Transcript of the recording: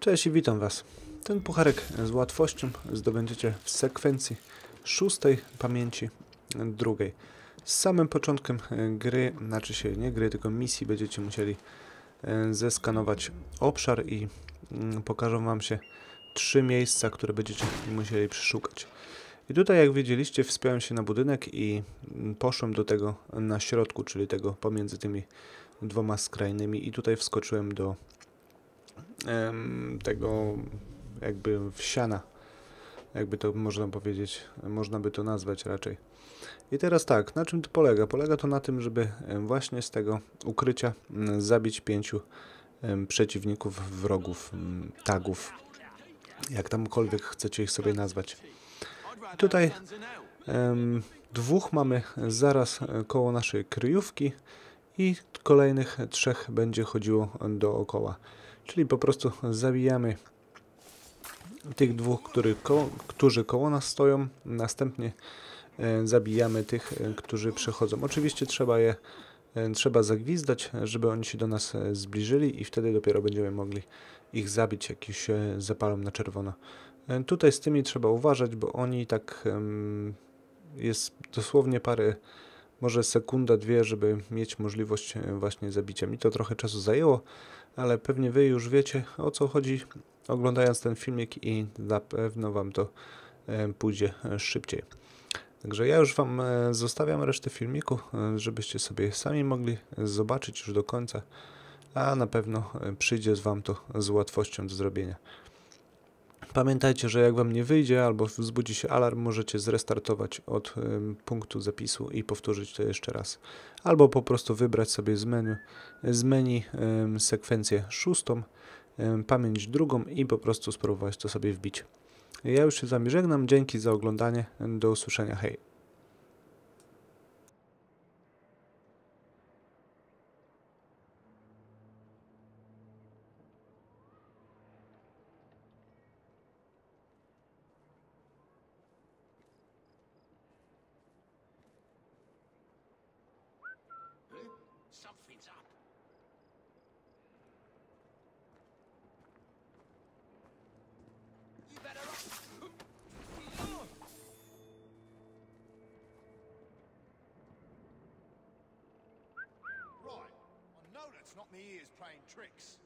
Cześć i witam Was. Ten pucharek z łatwością zdobędziecie w sekwencji szóstej pamięci drugiej. Z samym początkiem gry, znaczy się nie gry, tylko misji będziecie musieli e, zeskanować obszar i mm, pokażą Wam się trzy miejsca, które będziecie musieli przeszukać. I tutaj jak widzieliście wspiąłem się na budynek i mm, poszłem do tego na środku, czyli tego pomiędzy tymi dwoma skrajnymi i tutaj wskoczyłem do tego jakby wsiana, jakby to można powiedzieć, można by to nazwać raczej. I teraz tak, na czym to polega? Polega to na tym, żeby właśnie z tego ukrycia zabić pięciu przeciwników, wrogów, tagów, jak tamkolwiek chcecie ich sobie nazwać. Tutaj dwóch mamy zaraz e, koło naszej kryjówki i kolejnych trzech będzie chodziło dookoła. Czyli po prostu zabijamy tych dwóch, który koło, którzy koło nas stoją, następnie e, zabijamy tych, e, którzy przechodzą. Oczywiście trzeba je e, trzeba zagwizdać, żeby oni się do nas zbliżyli i wtedy dopiero będziemy mogli ich zabić, jak już się zapalą na czerwono. Tutaj z tymi trzeba uważać, bo oni tak jest dosłownie parę, może sekunda, dwie, żeby mieć możliwość e, właśnie zabicia. Mi to trochę czasu zajęło, ale pewnie wy już wiecie o co chodzi oglądając ten filmik i na pewno wam to e, pójdzie e, szybciej. Także ja już wam zostawiam resztę filmiku, żebyście sobie sami mogli zobaczyć już do końca, a na pewno przyjdzie z wam to z łatwością do zrobienia. Pamiętajcie, że jak wam nie wyjdzie albo wzbudzi się alarm, możecie zrestartować od punktu zapisu i powtórzyć to jeszcze raz. Albo po prostu wybrać sobie z menu, z menu sekwencję szóstą, pamięć drugą i po prostu spróbować to sobie wbić. Ja już się z wami żegnam, dzięki za oglądanie, do usłyszenia, hej. Not me ears playing tricks.